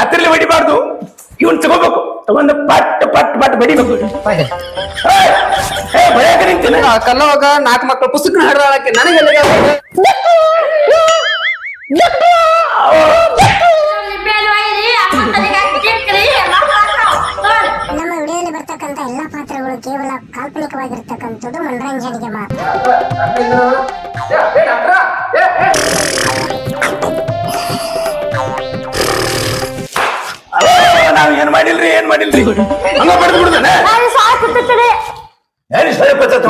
ಹತ್ತಿರಲಿ ಹೊಡಿಬಾರ್ದು. ಇವನ್ ತಗೋಬೇಕು. ತಗೊಂಡು ಪಟ್ ಪಟ್ ಪಟ್ ಬಡಿಬೇಕು ಬಡಿಯಾಕ ನಿಂತೀನಿ ಕಲ್ಲವಾಗ ನಾಲ್ಕು ಮಕ್ಕಳು ಪುಸ್ತಕ ಹಾಡಕ್ಕೆ ನನಗೆ ನಮ್ಮ ವಿಡಿಯೋದಲ್ಲಿ ಬರ್ತಕ್ಕಂಥ ಎಲ್ಲಾ ಪಾತ್ರಗಳು ಕೇವಲ ಕಾಲ್ಪನಿಕವಾಗಿರ್ತಕ್ಕಂಥದ್ದು ಮನರಂಜನೆಗೆ ಮಾತ್ರ. ಮಾಡಿಲ್ರಿ ಏನ್ ಮಾಡಿಲ್ರಿ? ಹಂಗ ಬಡ್ದು ಸರಿ ಬರ್ತೈತೆ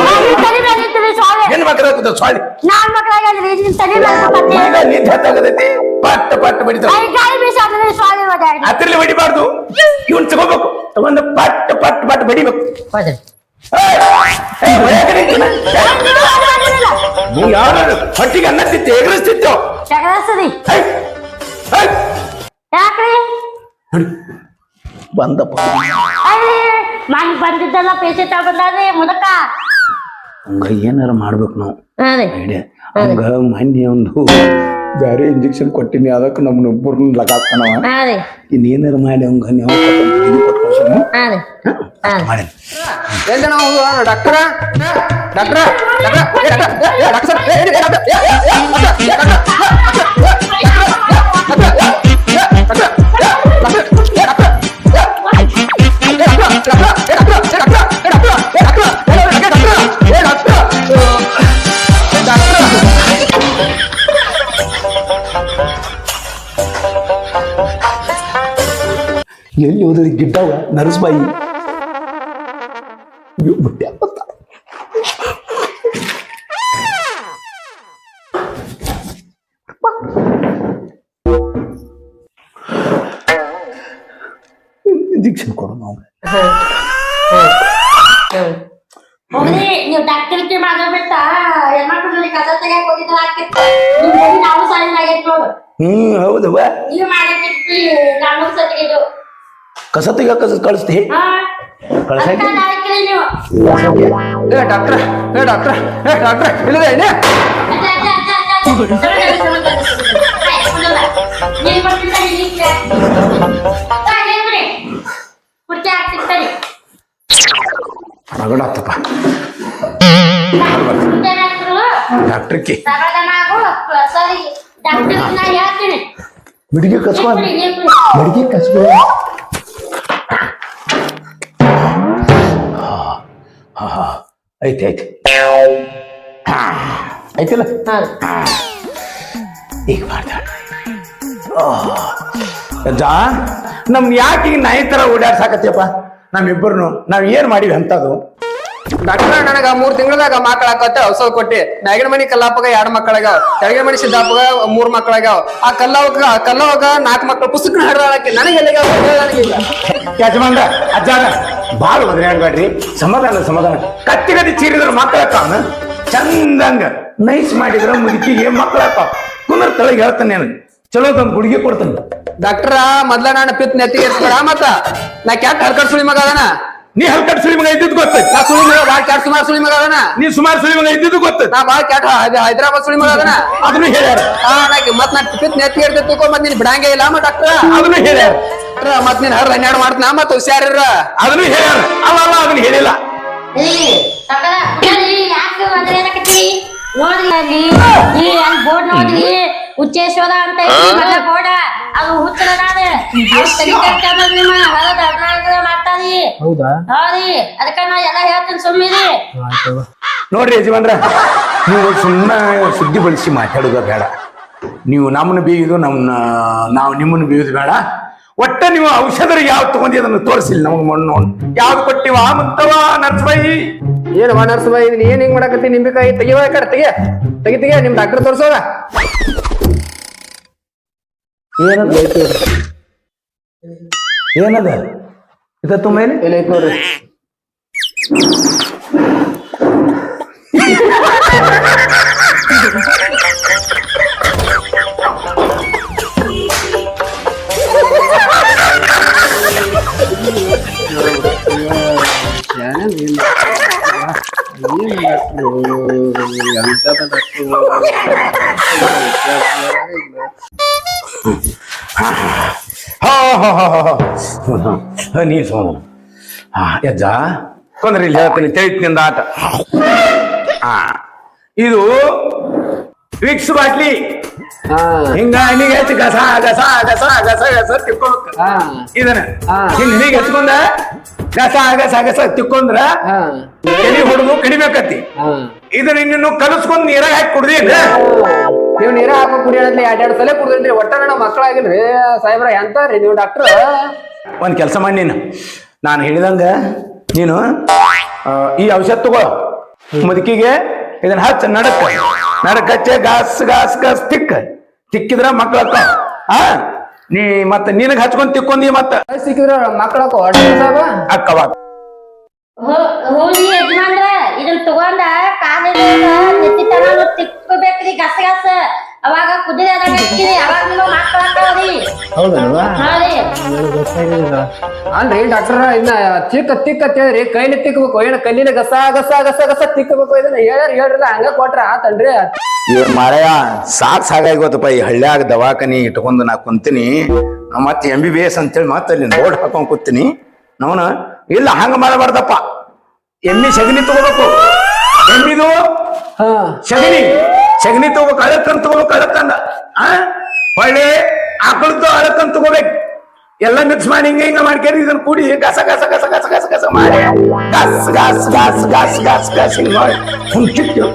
ಏನ್ ಮಕ್ಕಳ ಸ್ವಾಳಿ ನಾನ್ ಮಕ್ಕಳಾಗಲ್ರಿ ನಿನ್ ತಲೆ ಮಾಡ್ಕೊಬರ್ತೀನಿ. ಈಗ ನಿಂತ ಹತ್ತಾಗತೈತಿ ಪಟ್ ಪಟ್ ಬಡಿತಾವ. ಹತ್ತಿರಲಿ ಹೊಡಿಬಾರ್ದು ಇವನ್ ತಗೋಬೇಕು. ತಗೊಂಡು ಪಟ್ಟ ಪಟ್ ಪಟ್ ಬಡಿಬೇಕು. ನೀವು ಯಾರು? ಹೊಟ್ಟಿಗೆ ಅನ್ನ ತಿತ್ತು ಎಗರಿಸ್ತಿತ್ತು ಯಾಕ್ರಿ? ಏಯ್! ಬಂದಪ್ಪ. ಮನ್ ಬಂದಿದ್ದಲ್ಲ ಪೇಷಂಟ್ ಬಂದಾದ್ರೆ ಮುದಕ? ಹಂಗ ಏನಾರ ಮಾಡ್ಬೇಕು ನಾವು. ಐಡಿಯಾ ಹಂಗ ಮೊನ್ನೆ ಒಂದು ಬೇರೆ ಇಂಜೆಕ್ಷನ್ ಕೊಟ್ಟಿನಿ ಅದಕ್ಕೆ ನಮ್ಮನ್ನ ಒಬ್ಬರನ್ನ ಲಗಾಕ್ತಾನವ ಇನ್ನೇನಾರ ಮಾಡಿ ಹಂಗ. ನೀವು ಮಾಡಿ. ಜನ ಹೌದು ಡಾಕ್ಟರ? ಡಾಕ್ಟರ? ಎಲ್ಲಿ ಹೋದ್ರಿ ಗಿಡ್ಡವ? ನರಸ್ಬಾಯಿ. ಇಂಜೆಕ್ಷನ್ ಕೊಡು ನಾವು ಹೋಗ್ರಿ ನೀವು ಡಾಕ್ಟರ್ಗೆ ಮಾತಾಡ್ಬಿಟ್ಟ ಹೆಣ್ಮಕ್ಳು ಕಸ ತೆಗಿಯಕ್ ಹೋಗಿದ್ರ ಹಾಕಿತ್ತು ನಾವು ಸಣ್ಣ ಆಗೈತ್ ನೋಡು. ಹ್ಮ್ ಹೌದವ್ವ ನೀವು ನಾನು ಸತಿಗಿದ್ದು ಕಸ ತೆಗ ಕಸ ಕಳಿಸ್ತಿ. ಹಾ. ಕಳ್ಸಾಕಿ? ಅದಕ್ಕ ನಾಲ್ಕಿರಿ ನೀವು. ಏ ಡಾಕ್ಟ್ರ ಏ ಡಾಕ್ಟ್ರ ಏ ಡಾಕ್ಟ್ರ ಇಲ್ಲದೆ ಏನೇ ಅಜ್ಜ, ಅಜ್ಜ, ಅಜ್ಜ, ಅಜ್ಜ, ಅಜ್ಜ. ಸಮಂಜಸ, ಐತಿ ಐತಿ ಐತಿಲ್ಲ ಈಗ ಮಾಡ್ತಾಳ ಅಜ್ಜ ನಮ್ ಯಾಕೆ ಈಗ ನಾಯಿ ತರ ಓಡಾಡ್ಸಾಕತ್ತೀಯಪ್ಪ? ನಮ್ಮಿಬ್ಬರನು ನಾವ್ ಏನ್ ಮಾಡಿವಿ ಅಂತದು? ಡಾಕ್ಟರ್ ನನಗ ಮೂರ್ ತಿಂಗಳದಾಗ ಮಕ್ಕಳ ಹಾಕತ್ತೆ ಔಷಧ ಕೊಟ್ಟಿ. ನಾಗಿನ ಮನಿ ಕಲ್ಲಾಪಗ ಎರಡ್ ಮಕ್ಕಳಾಗ ತೆಳಗಿನ ಮನಿ ಸಿದ್ದಾಪಗ ಮೂರ್ ಮಕ್ಕಳಾಗ್ಯಾವ. ಆ ಕಲ್ಲವಾಗ ಆ ಕಲ್ಲವಾಗ ನಾಲ್ಕು ಮಕ್ಕಳು ಪುಸ್ತಕ ಹಡ್ದಾಳಕ್ಕೆ ನನಗೆ ಎಲ್ಲಿಗೆ ಯಜಮಾನ್ರ ಅಜ್ಜಾರ. ಬಾಳ ಒದರಾಡ್ಬೇಡ್ರಿ ಸಮಾಧಾನ ಸಮಾಧಾನ. ಕತ್ತಿ ಗದಿ ಚೀರಿದ್ರ ಮಕ್ಕಳಕ್ಕಾವನ ಚಂದಂಗ. ನೈಸ್ ಮಾಡಿದ್ರ ಮುದುಕಿಗೆ ಮಕ್ಕಳಕ್ಕಾವ ಕುಂದ್ರ ತಳಗ್ ಹೇಳ್ತಾನೆ ನಾನು ಚಲೋ ತಂದ್ ಗುಡಿಗೆ ಕೊಡ್ತಾನೆ. ಡಾಕ್ಟರ್, ಮೊದ್ಲ ನಾನು ಪಿತ್ ನೆತ್ತಿಗೆ ಮತ್ತ. ನಾ ಕ್ಯಾಟ್ ಹರ್ಕಟ್ ಸುಳಿ ಮಗ ಅದನ. ನೀ ಹಲ್ಕಟ್ ಸುಳಿ ಮಗ ಇದ್ದಿದ್ದು ಗೊತ್ತೈತಿ ನಾ ಸುಳಿ ಮಗ ಬಾಳ್ ಕ್ಯಾಟ್ ಸುಮಾರ್ ಸುಳಿ ಮಗ ಅದನ. ನೀ ಸುಮಾರು ಸುಳಿ ಮಗ ಇದ್ದಿದ್ದು ಗೊತ್ತೈತಿ ನಾ ಬಾಳ್ ಕ್ಯಾಟ್ ಹೈದರಾಬಾದ್ ಸುಳಿ ಮಗ ಅದನ. ಅದನ್ನು ಹೇಳ್ಯಾರ. ಹಾ ನಾಕಿ ಮತ್ ನಾ ನೆತ್ತಿ ನೆತ್ತಿಗೆ ಇರ್ತಿತ್ತು ಮತ್ ನೀನ್ ಬಿಡಂಗೇ ಇಲ್ಲ ಮತ್ ಡಾಕ್ಟರ್. ಅದನ್ನು ಹೇಳ್ಯಾರ. ಮತ್ ನೀನ್ ಹರ್ದ ಹನ್ನೆರಡು ಮಾಡ್ತೀನ ಮತ್ ಹುಷಾರಿರ ಅದನ್ನು ಹೇಳ್ಯಾರ. ಅಲ್ಲ ಅಲ್ಲ ಅದನ್ನ ಹೇಳಿಲ್ಲ. ಹುಚ್ಚೇಶ್ವರ? ನೋಡ್ರಿ ಅಲ್ಲಿ ಈ ಅಲ್ಲಿ ಬೋರ್ಡ್ ನೋಡ್ರಿ ಉಚ್ಚೇಶ್ವರ ಅಂತ ಐತಿ ಮಗ ಬೋರ್ಡ. ಅದು ಅವ್ರು ನಿಮ್ಮ ಹೊಲದ ಹೌದಾ? ಹೌದಿ ಅದಕ್ಕ ನಾ ಎಲ್ಲ ಹೇಳ್ತೀನಿ ಸುಮ್ಮಿರಿ ನೋಡ್ರಿ ಯಜಮಾನ್ರ ನೀವು ಸುಮ್ಮನೆ ಸುದ್ದಿ ಬಳಸಿ ಮಾತಾಡೋದ ಬೇಡ. ನೀವು ನಮ್ಮನ್ನು ಬೀಗಿದು ನಮ್ಮನ್ನ ನಾವು ನಿಮ್ಮನ್ನು ಬೀಗಿದು ಬೇಡ. ಒಟ್ಟ ನೀವು ಔಷಧ ಯಾವ ತಗೊಂಡಿ ಅದನ್ನು ತೋರಿಸಿಲ್ಲ ನಮಗೆ ಮಣ್ಣು ಯಾವ್ದು ಕೊಟ್ಟಿವ? ಮುತ್ತವ ನರ್ಸಬಾಯಿ ಏನ್ ನರ್ಸಬಾಯಿ ಬೈ ನೀನ್ ಏನ್ ಹಿಂಗ್ ಮಾಡಕತ್ತಿ ನಿಂಬಿಕಾಯಿ? ತೆಗಿವ ಕಡೆ ತೆಗಿಯ ತೆಗಿ ತೆಗಿಯ ನಿಮ್ ಡಾಕ್ಟರ್ ತೋರ್ಸೋದ. ಏನದ ಏನದ? ಇದ ತುಂಬ ಏನು ಇಲ್ಲ ನೀ ಸೋನು ಹಾ ಯಜ್ಜ ಕೊಂದ್ರೆ ಇಲ್ಲಿ ಹೇಳ್ತೀನಿ ತಿಳಿತಿನಿಂದ ಆಟ. ಹಾ ಇದು ವಿಕ್ಸ್ ಬಾಟ್ಲಿ. ಹಾ ಹಿಂಗ ಹಣ್ಣಿಗೆ ಹಚ್ಚಿ ಗಸ ಗಸ ಗಸ ಗಸ ಗಸ ತಿಕ್ಕೋಬೇಕು ಹಾ ಇದನ್ನ. ಹಿಂಗ ಹಣ್ಣಿಗೆ ಹಚ್ಕೊಂಡ ಗಸ ಗಸ ಗಸ ತಿಕ್ಕೊಂಡ್ರ ಎಲಿ ಹೊಡೆದು ಕಡಿಬೇಕತ್ತಿ ಇದನ್ನ ಇನ್ನು ಕಲಸ್ಕೊಂಡ್ ನೀರಾಗ ಹಾಕಿ ಕುಡ್ದೇನ ನೀವು ನೀರ ಹಾಕೋ ಕುಡಿಯೋದ್ಲಿ ಎರಡ್ ಎರಡು ಸಲ ಕುಡಿದ್ರಿ ಒಟ್ಟ ನನ್ನ ಮಕ್ಕಳಾಗಿಲ್ರಿ ಸಾಹೇಬ್ರ ಎಂತಾರ್ರಿ ನೀವು ಡಾಕ್ಟರ್ ಒಂದ್ ಕೆಲಸ ಮಾಡಿ ನೀನು. ನಾನು ಹೇಳಿದಂಗ ನೀನು ಆ, ಈ ಔಷಧ ತಗೋ. ಮುದುಕಿಗೆ ಇದನ್ನ ಹಚ್ಚ ನಡಕ. ನಡಕ ಹಚ್ಚ ಗಾಸ್ ಗಾಸ್ ಗಾಸ್ ತಿಕ್ಕ. ತಿಕ್ಕಿದ್ರ ಮಕ್ಕಳ ಆ ನೀ ಮತ್ತ ನಿನಗ್ ಹಚ್ಕೊಂಡ್ ತಿಕ್ಕೊಂಡಿ ಮತ್ತ. ಸಿಕ್ಕಿದ್ರ ಮಕ್ಕಳ ಸಾಹೇಬ ಅಕ್ಕವಾಗ ಹೋಗಿ ಯಜಮಾನ್ರ ಇದನ್ನ ತಗೊಂಡ ಕಾಲಿನ ನೆತ್ತಿ ತಗೊಂಡು ತಿಕ್ಕೋಬೇಕ್ರಿ ಗಸ ಗಸ. ಅವಾಗ ಇಕ್ಕಿರಿ ಅವಾಗ ಹೌದಲ್ವಾ? ಹಾ ರೀ ಅಲ್ರಿ ಡಾಕ್ಟರ್ ಇನ್ನ ತಿಕ್ಕ ತಿಕ್ಕ ತೇಳ್ರಿ. ಕೈಲಿ ತಿಕ್ಕಬೇಕು ಏನ ಕಲ್ಲಿನ ಗಸ ಗಸ ಗಸ ಗಸ ತಿಕ್ಕಬೇಕು ಇದನ್ನ ಹೇಳ್ರಿ ಹೇಳ್ರಲ್ಲ ಹಂಗ ಕೊಟ್ರ ಆತನ್ರಿ. ಮಾರಾಯ ಸಾಕ್ ಸಾಕಾಗೋತಪ್ಪ ಈ ಹಳ್ಳ್ಯಾಗ ದವಾಖಾನಿ ಇಟ್ಕೊಂಡು ನಾ ಕುಂತೀನಿ. ಮತ್ತೆ ಎಂ ಬಿ ಬಿ ಎಸ್ ಅಂತೇಳಿ ಮತ್ತೆ ಅಲ್ಲಿ ನೋಡ್ ಹಾಕೊಂಡ್ ಕೂತೀನಿ. ನೋನ ಇಲ್ಲ ಹಂಗ ಮಾಡಬಾರ್ದಪ್ಪ. ಎಮ್ಮಿ ಸಗಣಿ ತಗೋಬೇಕು. ಎಮ್ಮಿದು? ಹಾ. ಸಗಣಿ. ಸಗಣಿ ತಗೋಬೇಕು ಅಳಕನ್ ತಗೋಬೇಕು ಅಳಕನ್ನ ಆ? ಹೊಳೆ ಆಕಳದ್ದು ಅಳಕನ್ ತಗೋಬೇಕು. ಎಲ್ಲ ಮಿಕ್ಸ್ ಮಾಡಿ ಹಿಂಗ ಹಿಂಗ ಮಾಡ್ಕೇರಿ ಇದನ್ನ ಕೂಡಿ ಗಸ ಗಸ ಗಸ ಗಸ ಗಸ ಗಸ ಮಾಡಿ. ಗಸ್ ಗಸ್ ಗಸ್ ಗಸ್ ಗಸ್ ಗಸ್ ಹಿಂಗ ಮಾಡಿ. ಹುಂಚಿಟ್ಟು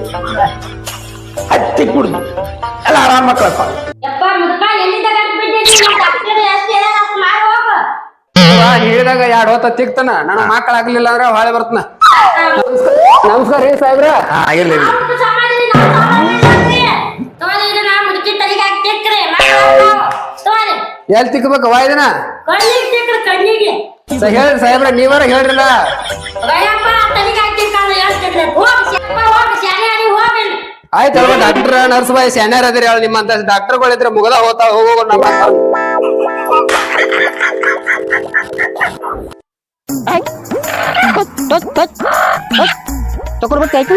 ಹತ್ತಿ ಕುಡ್ದು ಎಲ್ಲ ಆರಾಮ ಮಕ್ಕಳಪ್ಪ ಹೇಳಿದಾಗ ಎರಡ್ ಹೊತ್ತ ತಿಕ್ತಾನ? ನನ್ನ ಮಕ್ಕಳಾಗ್ಲಿಲ್ಲ ಅಂದ್ರೆ ಹೊಳೆ ಬರ್ತನ. ನಮಸ್ಕಾರ ರೀ ಸಾಹೇಬ್ರ. ಹಾ ಇರ್ಲಿ ಹಾಕ್ರಿ. ತಗೊಳ್ಳಿ ಇದನ್ನ ಮುದುಕಿ ತಲೆಗೆ ಹಾಕಿ ತಿಕ್ಕ್ರಿ ಮಕ್ಕಳು ಎಲ್ಲಿ ತಿಕ್ಕಬೇಕು ವಾಯ್ದನ ಕಣ್ಣಿಗೆ ತಿಕ್ಕ್ರಿ ಕಣ್ಣಿಗೆ. ಹೇಳ್ರಿ ಸಾಹೇಬ್ರ ನೀವಾರ ಹೇಳ್ರಲ್ಲ. ಗಯಪ್ಪ ತಲೆಗೆ ಹಾಕಿ ಕಾಲು ಹೇಳ್ತಿದ್ರೆ ಹೋಗಿ ಶಪ್ಪ ಹೋಗಿ ಶಾಲೆ ಅಡಿ ಹೋಗಿ ಆಯ್ತಲ್ವ ಡಾಕ್ಟರ್ ನರ್ಸ್ ಬಾಯ್ ಸ್ಯಾನರ್ ಅದಿರಿ ಹೇಳಿ ನಿಮ್ಮಂತ ಡಾಕ್ಟರ್ಗಳಿದ್ರೆ ಮುಗದ ಹೋಗ್ತಾ ಹೋಗೋ ನಮ್ಮ ತಗೊಳ್ಬೇಕಾಯ್ತು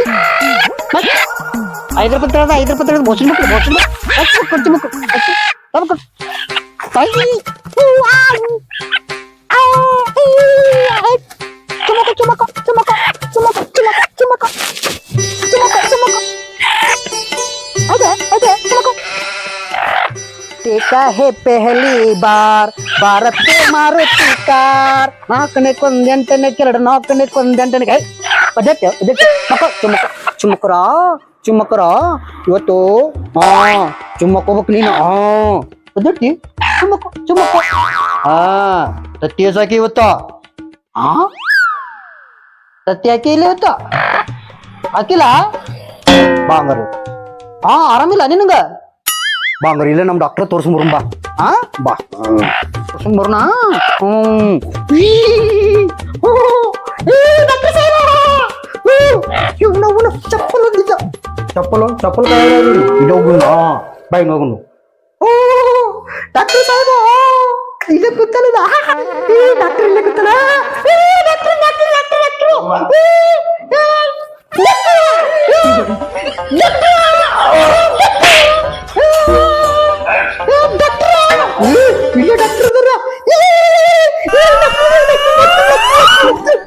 ಐದು ರೂಪಾಯಿ ತಗೊಳ್ದ ಐದು ರೂಪಾಯಿ ತಗೊಳ್ದು ಬೋಸಿನ ಮಕ್ಕಳು ಬೋಸಿನ ಮಕ್ಕಳು ಕೊಡ್ತಿ ಮಕ್ಕಳು ಚುಮಕ ಚುಮಕ ಚುಮಕ ಚುಮಕ ಚುಮಕ ಚುಮಕ ಚುಮಕ ಚುಮಕ ಅದೇ ಅದೇ ಚುಮಕ देखा है पहली बार भारत के मारुति कार ನಾಲ್ಕನೇ ಕೊಂದೆಂಟನೇ ಕೆರಡು ನಾಲ್ಕನೇ ಪದ್ಧತಿ ಪದ್ಧತಿ ಮಕ್ಕ ಚುಮ್ಮಕ ಚುಮ್ಮಕರ ಚುಮ್ಮಕರ ಇವತ್ತು ಹಾ ಚುಮ್ಮಕೋಬೇಕು ನೀನು ಹಾ ಪದ್ಧತಿ ಚುಮ್ಮಕ ಚುಮಕ ಹಾ ತತ್ತಿ ಇವತ್ತು ಹಾ ತತ್ತಿ ಹಾಕಿ ಇಲ್ಲ ಇವತ್ತು ಹಾಕಿಲ್ಲ ಬಾಂಗಾರು ಹಾ ಆರಾಮಿಲ್ಲ ನಿನಗ ಬಾಂಗಾರ ಇಲ್ಲ ನಮ್ ಡಾಕ್ಟರ್ ತೋರ್ಸ್ಬರುನ್ ಬಾ ಹಾ ಬಾ ತೋರ್ಸ್ಬರೋಣ ಹ್ಮ್ ಡಾಕ್ಟರ್! నవ్వున చెప్పలు చప్పలు చప్పలు చెప్పలు కావాలి ఇదొగ్గున్నా బై నోగును ఓ డాక్టర్ సాహెబ్ ఇదే గుర్తలేదా ఏ డాక్టర్ ఇల్లే గుర్తలా doctor doctor doctor doctor. Doctor doctor doctor.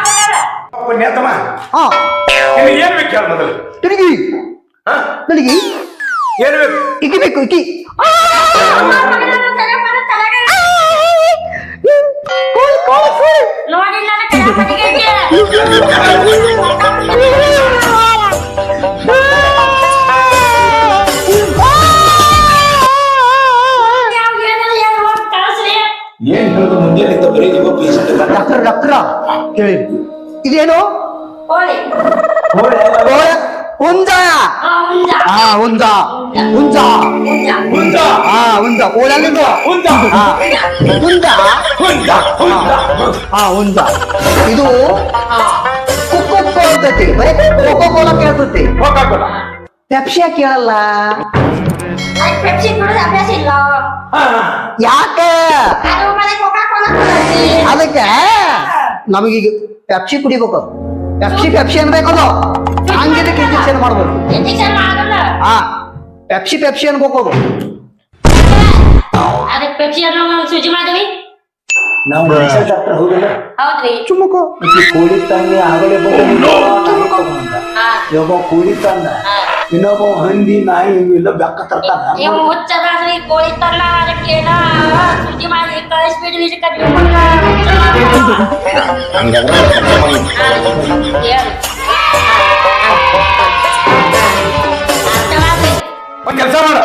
ಒಬ್ಬನೇ ತಮ್ಮ. ಹಾ? ಏನ್ ಬೇಕು? ಮುಂದೆ ಡಾಕ್ಟರ್ ಡಾಕ್ಟರ್ ಹೇಳಿ ಇದೇನು? ಹುಂಜ. ಹಾ ಹುಂಜ. ಹುಂಜ. ಹುಂಜ. ಹಾ ಹುಂಜ. ಓಳಲ್ಲಿಂದು ಹುಂಜ. ಹುಂಜ. ಹುಂಜ. ಹಾ ಹುಂಜ. ಇದು ಕುಕ್ಕು ಅಂತತಿ ಬರೀ ಕೋಕೋ ಕೋಲಾ ಕೇಳ್ತತಿ ಕೋಕಾ ಕೋಲಾ ಪೆಪ್ಸಿಯ ಕೇಳಲ್ಲ. ಯಾಕೆ? ಅದಕ್ಕೆ? ನಮಗೀಗ ಪೆಪ್ಸಿ ಕುಡಿಬೇಕು ಪೆಪ್ಸಿ ಪೆಪ್ಸಿ ಅನ್ಬೇಕದು ಹಂಗಿದಕ್ಕೆ ಇಂಜೆಕ್ಷನ್ ಮಾಡ್ಬೇಕು ಹಾ ಪೆಪ್ಸಿ ಪೆಪ್ಸಿ ಅನ್ಬೇಕು ಅದು. ಅದಕ್ಕೆ ಪೆಪ್ಸಿ ಅನ್ನೋ ಸೂಜಿ ಮಾಡಿದ್ವಿ ನಾವು ಮೆಡಿಕಲ್ ಡಾಕ್ಟರ್ ಹೋಗಿಲ್ಲ ಹೌದ್ರಿ. ಚುಮ್ಮಕು. ಈ ಕೋಳಿ ತಂದೆ ಆಗಲೇ ಬಂದ ಹಾ. ಒಬ್ಬ ಕೋಳಿ ತಂದ. ಇನ್ನೊಬ್ಬ ಹಂದಿ ನಾಯಿ ಇವೆಲ್ಲ ಬೆಕ್ಕ ತರ್ತಾನ. ನೀವು ಹುಚ್ಚದಾದ್ರಿ ಕೋಳಿ ತರಲ್ಲ ಅದಕ್ಕೆ ಸುದ್ದಿ ಮಾಡಿ ಕಳಿಸ್ಬಿಡ್ರಿ ಇದಕ್ಕೆ ಒಂದ್ ಕೆಲಸ ಮಾಡ.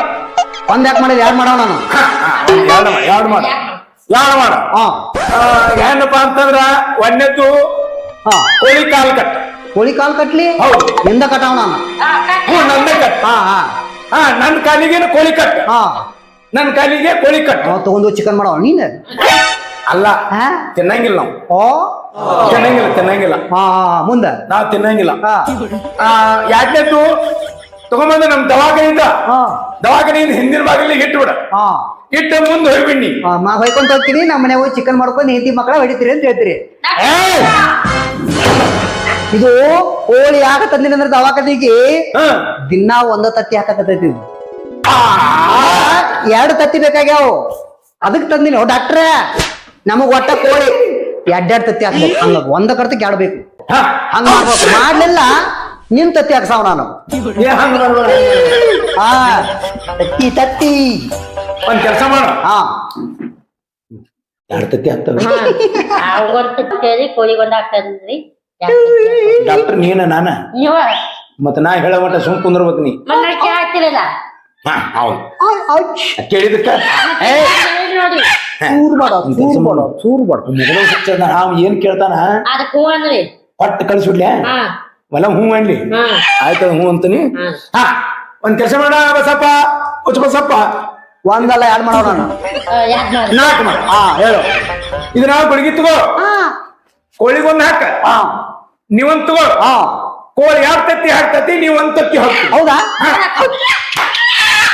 ಒಂದ್ ಯಾಕೆ ಮಾಡಿದ್? ಯಾರು ಮಾಡೋ ನಾನು? ಎರಡು ಮಾಡ ಎರಡು ಮಾಡ. ಎರಡು ಮಾಡ? ಹಾ. ಏನಪ್ಪಾ ಅಂತಂದ್ರ ಒಂದೇದ್ದು ಹಾ. ಕೋಳಿ ಕಾಲ್ ಕಟ್. ಕೋಳಿ ಕಾಲ್ ಕಟ್ಲಿ? ಹೌದು. ಹಿಂದೆ ಕಟಾವ ನಾನು? ಹ್ಞೂ ನಂದೇ ಕಟ್. ಹಾ ಹಾ. ಹಾ ನನ್ನ ಕಾಲಿಗೆ ಕೋಳಿ ಕಟ್. ಹಾ. ನನ್ನ ಕಾಲಿಗೆ ಕೋಳಿ ಕಟ್. ತಗೊಂಡು ಚಿಕನ್ ಮಾಡವ ನೀನ್? ಅಲ್ಲ ಹಾ? ತಿನ್ನಂಗಿಲ್ಲ ನಾವು. ಓ? ತಿನ್ನಂಗಿಲ್ಲ ತಿನ್ನಂಗಿಲ್ಲ. ಹಾ ಹಾ ಮುಂದೆ. ನಾವು ತಿನ್ನಂಗಿಲ್ಲ. ಹಾ. ಆ ಯಾಕೆದ್ದು ತಗೊಂಬಂದು ನಮ್ ದವಾಖಾನಿಂದ ಹಾ. ದವಾಖಾನಿಯಿಂದ ಹಿಂದಿನ ಬಾಗಿಲಿಗೆ ಇಟ್ಟು ಹಾ. ಇಟ್ಟ ಮುಂದೆ ಹೋಗ್ಬಿಡಿ ಮಾ ಹೊಯ್ಕೊಂತ ಹೋಗ್ತೀರಿ ನಮ್ಮ ಮನೆ ಹೋಗಿ ಚಿಕನ್ ಮಾಡ್ಕೊಂಡು ಹೆಂಡತಿ ಮಕ್ಕಳ ಹೊಡಿತೀರಿ ಅಂತ ಹೇಳ್ತೀರಿ. ಇದು ಕೋಳಿ ಯಾಕ ತಂದಿನ ಅಂದ್ರೆ ದವಾಖಾನಿಗೆ ದಿನಾ ಒಂದ ತತ್ತಿ ಹಾಕಕತ್ತೈತಿ ಇದು. ಎರಡು ತತ್ತಿ ಬೇಕಾಗ್ಯಾವ. ಅದಕ್ಕೆ ತಂದಿನಿ ಡಾಕ್ಟ್ರೇ? ನಮಗ್ ಒಟ್ಟ ಕೋಳಿ. ಎರಡೆರಡು ತತ್ತಿ ಹಾಕ್ಬೇಕು. ಹಂಗ ಒಂದ ಕರ್ತಕ್ಕೆ ಎರಡು ಬೇಕು. ಹಂಗ ಮಾಡ್ಬೇಕು. ಮಾಡ್ಲಿಲ್ಲ ನಿನ್ ತತ್ತಿ ಹಾಕ್ಸಾವ ನಾನು. ಹಾ. ತತ್ತಿ ತತ್ತಿ. ಒಂದ್ ಕೆಲಸ ಮಾಡ. ಹಾ. ಎರಡು ತತ್ತಿ ಆಗ್ತವೆ ಅವ್ಗೊಂದು ಕೋಳಿಗೊಂದು ಹಾಕ್ತಂದ್ರಿ ಡಾಕ್ಟರ್ ನೀನ ನಾನ? ನೀವ? ಮತ್ತ ನಾ ಹೇಳೋ ಮಟ್ಟ ಸುಮ್ ಕುಂದ್ರಬೇಕು ನೀ. ಮನ್ನ ಕೇಳ್ತಿರಲ್ಲ ಹಾ ಹೌದು. ಕೇಳಿದಕ್ಕ ನೋಡ್ರಿ ಚೂರ್ ಮಾಡ ಚೂರ್ ಮಾಡ ಚೂರ್ ಮಾಡ. ಮೊದಲು ಹುಚ್ಚ ನಾವು ಏನ್ ಕೇಳ್ತಾನ? ಅದಕ್ಕೆ ಹೂ ಅಂದ್ರಿ. ಪಟ್ ಕಳ್ಸಿಡ್ಲೆ? ಹಾ. ಒಲ ಹ್ಞೂ ಅನ್ಲಿ? ಹಾ. ಆಯ್ತು ಹ್ಞೂ ಅಂತೀನಿ. ಹಾ. ಹಾ ಒಂದ್ ಕೆಲಸ ಮಾಡ ಬಸಪ್ಪ. ಹುಚ್ಚ ಬಸಪ್ಪ. ಒಂದಲ್ಲ ಎರಡು ಮಾಡೋಣ? ನಾನು ಯಾಕೆ ನೋಡಿ ನಾಲ್ಕು ಮಾಡ. ಹಾ ಹೇಳು. ಇದು ನಾವು ತಗೋ ತಗೋ ಕೋಳಿಗೊಂದು ಹಾಕ. ಹಾ. ನೀವೊಂದ್ ತಗೋ. ಹಾ. ಕೋಳಿ ಯಾರ್ ತತ್ತಿ ಹಾಕ್ತತಿ ನೀವೊಂದ್ ತತ್ತಿ ಹಾಕ್ತಿ ಹೌದಾ?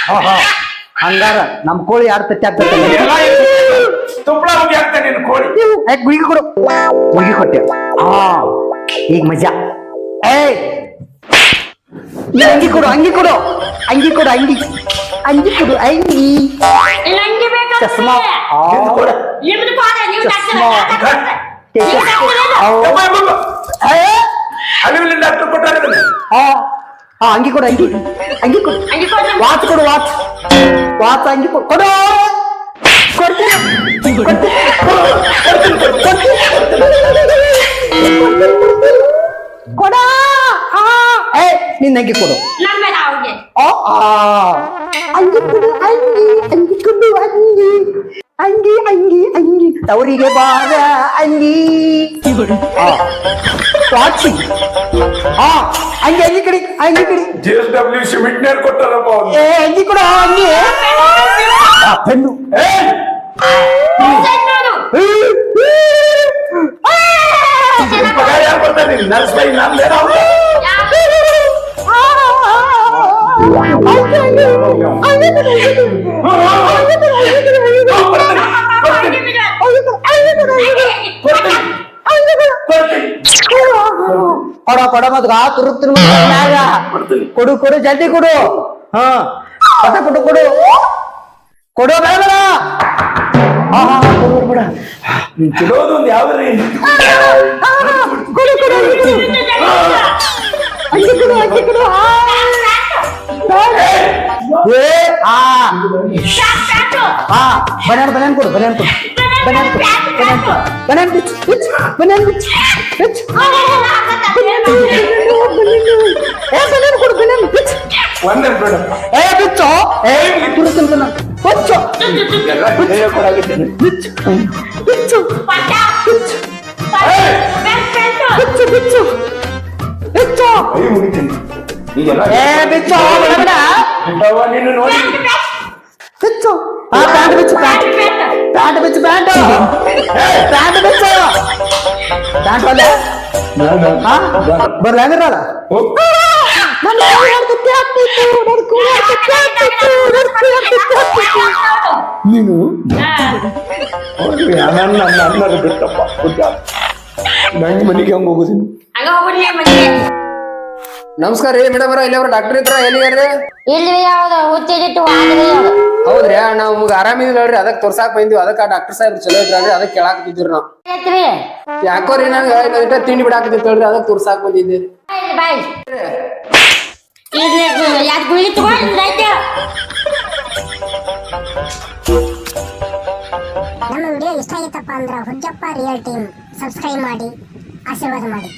ಹಾ, ಹಾ. ಹಂಗಾರ ನಮ್ ಕೋಳಿ ಯಾರ್ ತತ್ತಿ ಹಾಕ್ತತಿ ತುಪ್ಪಳ ಹೋಗಿ ಹಾಕ್ತಾನೆ ನಿನ್ ಕೋಳಿ. ಏ ಗುಳಿಗೆ ಕೊಡು. ಗುಳಿಗೆ ಕೊಟ್ಟೆ. ಹಾ ಈಗ ಮಜಾ. ಏಯ್ ನೀ ಅಂಗಿ ಕೊಡು ಅಂಗಿ ಕೊಡು ಅಂಗಿ ಕೊಡು ಅಂಗಿ ಅಂಗಿ ಕೊಡು ಅಂಗಿ ಇಲ್ಲ ಹಂಗೆ ಬೇಕಾ ಚಸ್ಮಾ ಆ, ನಿಂದ್ ಕೊಡು. ನಿಮ್ದು ಪಾದ ನೀವು ಚಸ್ಮಾ. ನೀವು ಅವು. ಯಪ್ಪ, ಯಪ್ಪ. ಏ, ಅಲ್ಲಿಂದ ಡಾಕ್ಟರ್ ಕೊಟ್ಟಾರೆ ಇದನ್ನ. ಆ, ಆ, ಅಂಗಿ ಕೊಡು ಅಂಗಿ ಅಂಗಿ ಕೊಡು ಹಂಗೆ ಕೊಡ್ರಿ ವಾಚ್ ಕೊಡು ವಾಚ್ ವಾಚ್ ಅಂಗಿ ಕೊಡು ಕೊಡು ಕೊಡ್ತೀನಿ ಕೊಡ್ತೀನಿ. ಕೊಡ ಆ, ಏ ನಿನ್ನ ಅಂಗಿ ಕೊಡು ನಮ್ಮ ಮೇಲೆ ಅವ್ಗೆ ಆ, ಆ. ಅಂಗಿ ಕೊಡು ಅಂಗಿ ಅಂಗಿ ಕೊಡು ಅಂಗಿ ಅಂಗಿ ಅಂಗಿ ಅಂಗಿ ತವರಿಗೆ ಬಾರ ಅಂಗಿ ಆ. ವಾಚಿ ಆ ಅಂಗಿ ಅಂಗಿ ಕಡಿ ಅಂಗಿ ಕಡಿ JSW ಸಿಮೆಂಟ್ನೇರ್ ಕೊಟ್ಟಾರಪ್ಪ ಅವ್ನು. ಏ ಅಂಗಿ ಕೊಡು ಅಂಗಿ ಆ, ಪೆನ್ನು ಏಯ್! ನೋಡು ನಿನ್ ಪಗಾರ ಯಾರ್ ಕೊಡ್ತಾನೆ? ನರ್ಸ್ ಬೈ ನಮ್ದೇನೋ ಅವ್ನು. ಕೊಡ ಕೊಡ ಮತ್ ತುರುಕ್ ತುರುಕ್ ಮ್ಯಾಗ ಕೊಡು ಕೊಡು ಜಲ್ದಿ ಕೊಡು ಹಾ ಪಟ ಕೊಡು ಕೊಡು ಕೊಡು ಬೇಡ ಬೇಡ ಹಾ ಹಾ ಹಾ, ಕೊಡು ಕೊಡು, ಕೊಡು ನೀನ್ ತಿನ್ನೋದು ಒಂದ್ ಯಾವ್ದ್ರಿ? ಕೊಡು ಕೊಡು ಅಂಗಿ ಕೊಡು ಅಂಗಿ ಕೊಡು ಅಂಗಿ ಕೊಡು ಆ. ಏ ಆ ಹುಚ್ಚು. ಹುಚ್ಚು. ಹುಚ್ಚು. ಏ ಬಿಚ್ಚು ಏ ಬಿಚ್ಚು ಬೇಡ ಬಿಚ್ಚು ಆ ಪ್ಯಾಂಟ್ ಬಿಚ್ಚು ಪ್ಯಾಂಟ್. ಪ್ಯಾಂಟ್ ಬಿಚ್ಚು ಪ್ಯಾಂಟ್. ಪ್ಯಾಂಟ್ ಬಿಚ್ಚು. ಪ್ಯಾಂಟ್ ಬರ್ಲ ಹೆಂಗಿರಲ್ಲ ಹೋಗ್. ನನ್ನ ಹೇಳ್ತಿದ್ದೆ ಆಗ್ತಿತ್ತು ನನ್ನ ಕೂಡ ಆಗ್ತಿತ್ತು ಆಗ್ತಿತ್ತು ನನ್ನ ಕೂಡ ಆಗ್ತಿತ್ತು ಆಗ್ತಿತ್ತು ನೀನು ಹೋಗ್ಲಿ, ನನ್ನ ನನ್ನ ಅನ್ನದ ಬಿಟ್ಟಪ್ಪ ಗೊತ್ತಾ ನಂಗೆ ಮನೆಗೆ ಹಂಗ ಹೋಗುದಿಲ್ಲ ಹಂಗ ಹೋಗ್ಬಿಡ್ಲಿ ಮನೆಗೆ ನಮಸ್ಕಾರ ರೀ ಮೇಡಮ್ ಇಲ್ಲಿ ಅವ್ರ ಡಾಕ್ಟರ್ ಇದ್ರ ಎಲ್ಲಿಗಾರ್ರಿ ಇಲ್ಲಿ ಯಾವ್ದು ಹುಚ್ಚಿಟ್ಟು ವಾದ್ರಿ ಅದು ಹೌದ್ರಿ ನಾವು ನಮ್ಗೆ ಆರಾಮಿಲ್ಲ ಹೇಳ್ರಿ ಅದಕ್ಕೆ ತೋರ್ಸಾಕ್ ಬಂದಿವಿ ಅದಕ್ಕೆ ಡಾಕ್ಟರ್ ಸಾಹೇಬ್ರು ಚಲೋ ಇದ್ರಿ ಅದಕ್ಕೆ ಕೇಳಾಕ್ ಬಿದ್ದಿರ್ ನಾವು. ಐತ್ರಿ ಯಾಕೋ ರೀ ನಂಗೆ ಇಷ್ಟ ತಿಂಡಿ ಬಿಡಾಕತ್ತಿತ್ತು ಹೇಳ್ರಿ ಅದಕ್ಕೆ ತೋರ್ಸಾಕ್ ಬಂದಿದ್ದೆ. ಬಾಯ್ ತಗೊಂಡು ಐತೆ ನಮ್ಮ ವಿಡಿಯೋ ಇಷ್ಟ ಆಗಿತ್ತಪ್ಪ ಅಂದ್ರೆ ಹುಜ್ಜಪ್ಪ ರಿಯಲ್ ಟೀಮ್ ಸಬ್ಸ್ಕ್ರೈಬ್ ಮಾಡಿ ಆಶೀರ್ವಾದ ಮಾಡಿ.